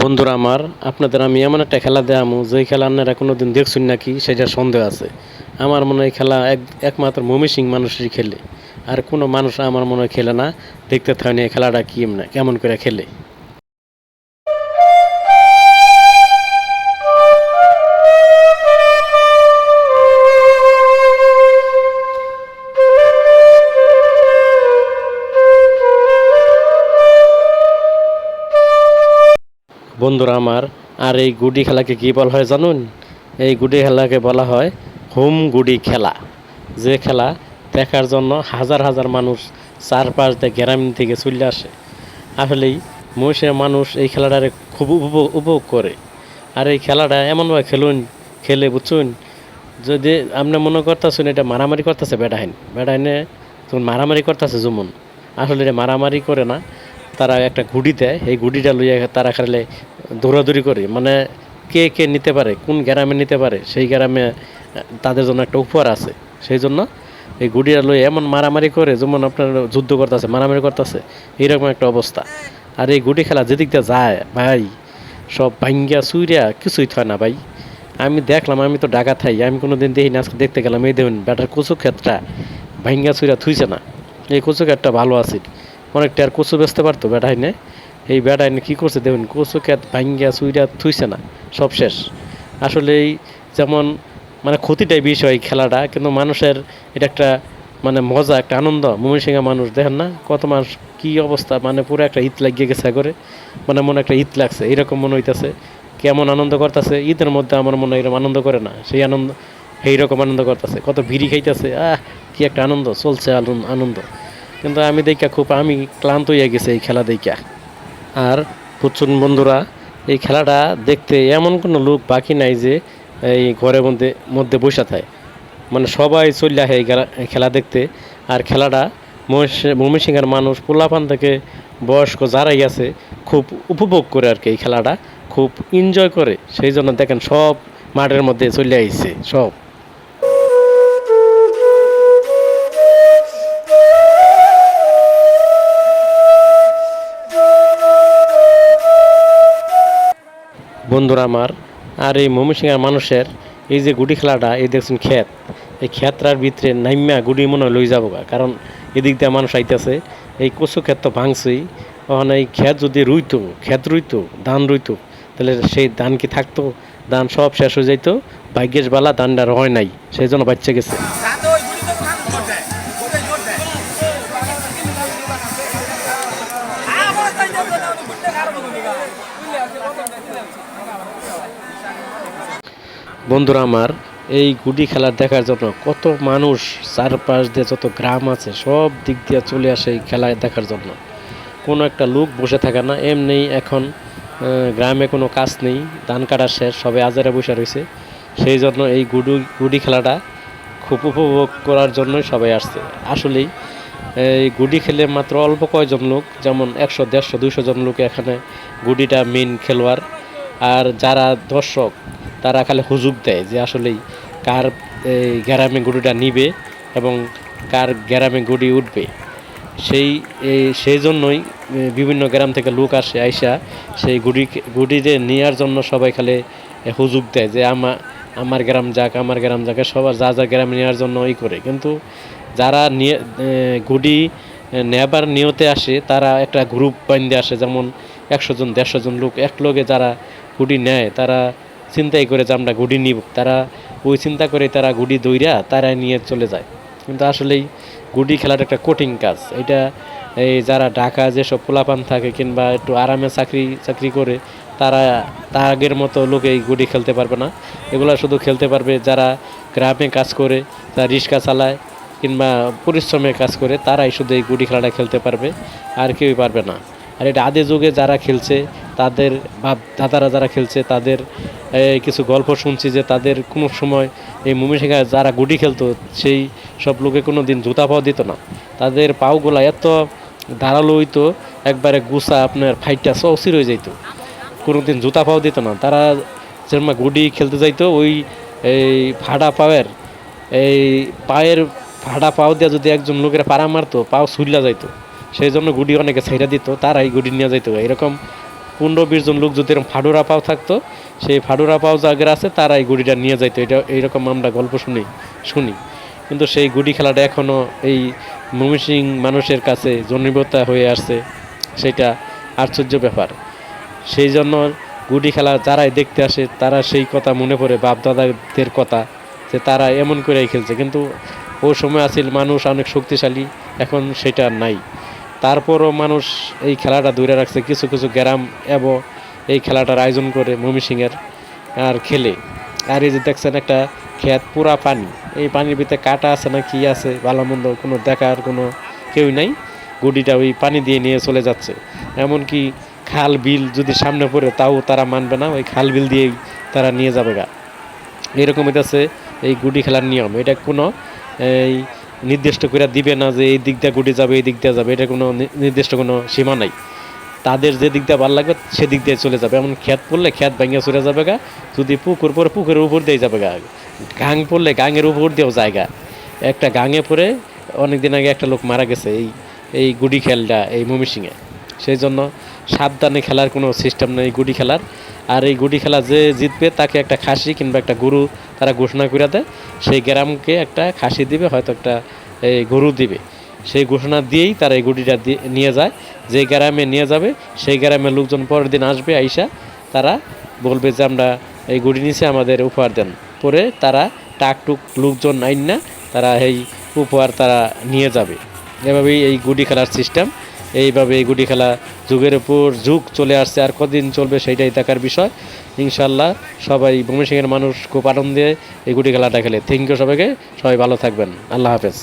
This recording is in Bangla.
বন্ধুরা আমার, আপনাদের আমি এমন একটা খেলা দেখামু যেই খেলা আপনারা কোনো দিন দেখছেন নাকি, সেটা সন্দেহ আছে। আমার মনে হয় খেলা এক, একমাত্র মমি সিং মানুষই খেলে। আর কোনো মানুষ আমার মনে হয় খেলে না। দেখতে থাকেন এই খেলাটা কি কেমন করে খেলে। বন্ধুরা আমার, আর এই গুডি খেলাকে কি বলা হয় জানুন? এই গুডি খেলাকে বলা হয় হোম গুডি খেলা। যে খেলা দেখার জন্য হাজার হাজার মানুষ চারপাশ দিয়ে গ্রাম থেকে চলে আসে। আসলেই মহিষের মানুষ এই খেলাটারে খুব উপভোগ করে। আর এই খেলাটা এমনভাবে খেলুন, খেলে বুঝুন, যদি আপনি মনে করতেছেন এটা মারামারি করতেছে বেড়াইন, বেড়াইনে তখন মারামারি করতেছে যেমন আসলে এটা মারামারি করে না তারা একটা গুডি দেয়। এই গুডিটা লইয়া তারা খেলে দৌড়াদৌড়ি করে। মানে কে কে নিতে পারে, কোন গ্রামে নিতে পারে, সেই গ্রামে তাদের জন্য একটা উপহার আছে। সেই জন্য এই গুডিটা লই এমন মারামারি করে, যেমন আপনার যুদ্ধ করতেছে, মারামারি করতেছে, এইরকম একটা অবস্থা। আর এই গুডি খেলা যেদিক দিয়ে যায়, ভাই, সব ভাঙ্গিয়া চুইরিয়া কিছুই থয় না ভাই। আমি দেখলাম, আমি তো ঢাকা থাই, আমি কোনো দিন দেখি না আজকে দেখতে গেলাম, এই দেখুন, ব্যাটার কচু ক্ষেতটা ভাঙ্গা চুইরা থুইছে না। এই কচু ক্ষেতটা ভালো আছে। অনেকটা আর কচু বেচতে পারতো বেটাইনে এই বেটাইনে কী করছে দেখুন, কচু ক্ষেত ভাঙ্গিয়া, চুইরা থুইছে না, সব শেষ। আসলে এই যেমন মানে ক্ষতিটাই বেশি হয় খেলাটা, কিন্তু মানুষের এটা একটা মানে মজা, একটা আনন্দ। ময়মনসিংহা মানুষ, দেখেন না কত মানুষ কি অবস্থা মানে পুরো একটা ঈদ লাগিয়ে গেছে করে মানে মনে একটা ঈদ লাগছে, এরকম মনে হইতেছে। কেমন আনন্দ করতেছে, ঈদের মধ্যে আমার মনে এরকম আনন্দ করে না, সেই আনন্দ এইরকম আনন্দ করতেছে। কত বিড়ি খাইতেছে, আহ, কি একটা আনন্দ, চলছে আনন্দ। কিন্তু আমি দেখা খুব, আমি ক্লান্ত হয়ে গেছে এই খেলা দেখা। আর প্রচুর বন্ধুরা, এই খেলাটা দেখতে এমন কোনো লোক বাকি নাই যে এই ঘরের মধ্যে মধ্যে বসে থাকে। মানে সবাই চলে আসে এই খেলা- দেখতে। আর খেলাটা ময়মনসিংহের মানুষ, পোলাপান থেকে বয়স্ক যারাই আছে, খুব উপভোগ করে আর কি এই খেলাটা। খুব এনজয় করে। সেই জন্য দেখেন সব মাঠের মধ্যে চলে আইছে, সব। বন্ধুরা আমার আর এই ময়মনসিংহের মানুষের এই যে গুটি খেলাটা এই দেখছেন ক্ষেত এই ক্ষেতটার ভিতরে নাইম্যা গুটি মনে লই যাব কারণ এদিক দিয়ে মানুষ আইতেছে এই কচু ক্ষেত তো ভাঙছেই ওখানে এই ক্ষেত যদি রুইতো ক্ষেত রুইতো ধান রুইতো তাহলে সেই ধান কি থাকতো? ধান সব শেষ হয়ে যাইতো ভাগ্যেশ বালা ধানটা হয় নাই সেই জন্য বাচ্চা গেছে। Satu, ibu বন্ধুরা আমার, এই গুডি খেলা দেখার জন্য কত মানুষ চারপাশ দিয়ে যত গ্রাম আছে, সব দিক দিয়ে চলে আসে এই খেলা দেখার জন্য। কোনো একটা লোক বসে থাকে না, এমনি এখন গ্রামে কোনো কাজ নেই, ধান কাটা শেষ, সবে আজারে বসে রয়েছে। সেই জন্য এই গুডু, গুডি খেলাটা খুব উপভোগ করার জন্যই সবাই আসছে। আসলেই, এই গুডি খেলে মাত্র অল্প কয়জন লোক, যেমন একশো, দেড়শো দুশো জন লোক এখানে গুডিটা মেন খেলোয়াড়। আর যারা দর্শক তারা খালি হুজুগ দেয় যে আসলেই কার এই গ্রামে গুডিটা নিবে এবং কার গ্রামে গুডি উঠবে। সেই সেই জন্যই বিভিন্ন গ্রাম থেকে লোক আসে আইসা সেই গুডি গুডিতে নেওয়ার জন্য সবাই খালি এ, হুজুগ দেয় যে আমা আমার গ্রাম যাক আমার গ্রাম যাক সবার যা যা গ্রামে নেওয়ার জন্য ই করে। কিন্তু যারা নিয়ে গুডি নেবার নিয়তে আসে তারা একটা গ্রুপ বান্ধে আসে যেমন একশো জন দেড়শো জন লোক। এক লোকে যারা গুডি নেয় তারা চিন্তাই করে যে আমরা গুডি নিব। তারা ওই চিন্তা করে তারা গুডি দইরা তারা নিয়ে চলে যায়। কিন্তু আসলেই গুডি খেলাটা একটা কঠিন কাজ। এটা এই যারা ঢাকা যেসব পোলাপান থাকে কিংবা একটু আরামে চাকরি চাকরি করে, তারা তার আগের মতো লোকে এই গুডি খেলতে পারবে না। এগুলো শুধু খেলতে পারবে যারা গ্রামে কাজ করে যারা রিক্সা চালায় কিংবা পরিশ্রমে কাজ করে, তারাই শুধু এই গুডি খেলাটা খেলতে পারবে। আর কেউই পারবে না। আর এটা আদি যুগে যারা খেলছে তাদের বাপ দাদারা যারা খেলছে, তাদের কিছু গল্প শুনছি যে তাদের কোনো সময় এই ময়মনসিংহে যারা গুডি খেলতো, সেই সব লোকে কোনো দিন জুতা পাও দিত না। তাদের পাওগুলা এত ধারালো হইতো, একবারে গুছা আপনার ফাইটটা সসির হয়ে যাইতো। কোনো দিন জুতা পাও দিত না। তারা যেরকম গুডি খেলতে যাইতো, ওই, এই ফাড়া পাওয়ের, এই পায়ের ফাটা পাও দিয়ে যদি একজন লোকের পাড়া মারতো, পাও সুইলা যাইতো। সেই জন্য গুডি অনেকে ছাইরা দিত, তারাই গুডি নিয়ে যাইতো। এরকম পনেরো বিশ জন লোক যদি এরকম ফাডুরা পাও থাকতো, সেই ফাডুরা পাও জায়গার আছে, তারাই গুডিটা নিয়ে যাইতো। এটা, এইরকম আমরা গল্প শুনি শুনি। কিন্তু সেই গুডি খেলাটা এখনও এই মমিসিং মানুষের কাছে জনিবতা হয়ে আসছে, সেটা আশ্চর্য ব্যাপার। সেই জন্য গুডি খেলা যারাই দেখতে আসে, তারা সেই কথা মনে পড়ে বাপ দাদাদের কথা, যে তারা এমন করেই খেলছে। কিন্তু ও সময় আছিল মানুষ অনেক শক্তিশালী, এখন সেটা নাই। তারপরও মানুষ এই খেলাটা দূরে রাখছে, কিছু কিছু গ্রাম এবং এই খেলাটার আয়োজন করে মমিসিংয়ের আর খেলে। আর এই যে দেখছেন একটা ক্ষেত, পুরা পানি। এই পানির ভিতরে কাটা আছে না কি আছে, ভালো মন্দ কোনো দেখার কোনো কেউ নাই। গুডিটা ওই পানি দিয়ে নিয়ে চলে যাচ্ছে। এমনকি খাল বিল যদি সামনে পড়ে, তাও তারা মানবে না, ওই খাল বিল দিয়েই তারা নিয়ে যাবে গা। এরকম হইতেছে এই গুডি খেলার নিয়ম। এটা কোনো এই নির্দিষ্ট করে দিবে না যে এই দিক দিয়ে গুডি যাবে, এই দিক দিয়ে যাবে, এটা কোনো নির্দিষ্ট কোনো সীমা নাই। তাদের যে দিক দিয়ে ভালো লাগবে, সেদিক দিয়ে চলে যাবে। এমন ক্ষেত পড়লে ক্ষেত ভেঙে চলে যাবে গা, যদি পুকুর পরে পুকুরের উপর দিয়ে যাবে গা। গাং পড়লে গাঙের উপর দিয়েও জায়গা একটা গাঙে পড়ে অনেকদিন আগে একটা লোক মারা গেছে এই এই গুডি খেলটা এই মমিসিংয়ে সেই জন্য সাবধানে খেলার কোনো সিস্টেম নেই গুডি খেলার। আর এই গুডি খেলা যে জিতবে, তাকে একটা খাসি কিংবা একটা গরু তারা ঘোষণা করে দেয়, সেই গ্রামকে একটা খাসি দিবে, হয়তো একটা, এই গরু দিবে। সেই ঘোষণা দিয়েই তারা এই দিয়ে নিয়ে যায়। যে গ্রামে নিয়ে যাবে, সেই গ্রামের লোকজন পরের দিন আসবে, আইসা তারা বলবে যে, আমরা এই গুডি নিচে আমাদের উপহার দেন। পরে তারা টাকটুক লোকজন আইন না, তারা এই উপহার তারা নিয়ে যাবে। এভাবেই এই গুডি খেলার সিস্টেম এইভাবে এই গুটি খেলা যুগের উপর যুগ চলে আসছে, আর কদিন চলবে সেইটাই দেখার বিষয়। ইনশাল্লাহ সবাই বমিসিংহের মানুষ খুব আনন্দে এই গুটি খেলাটা খেলে। থ্যাংক ইউ সবাইকে, সবাই ভালো থাকবেন। আল্লাহ হাফেজ।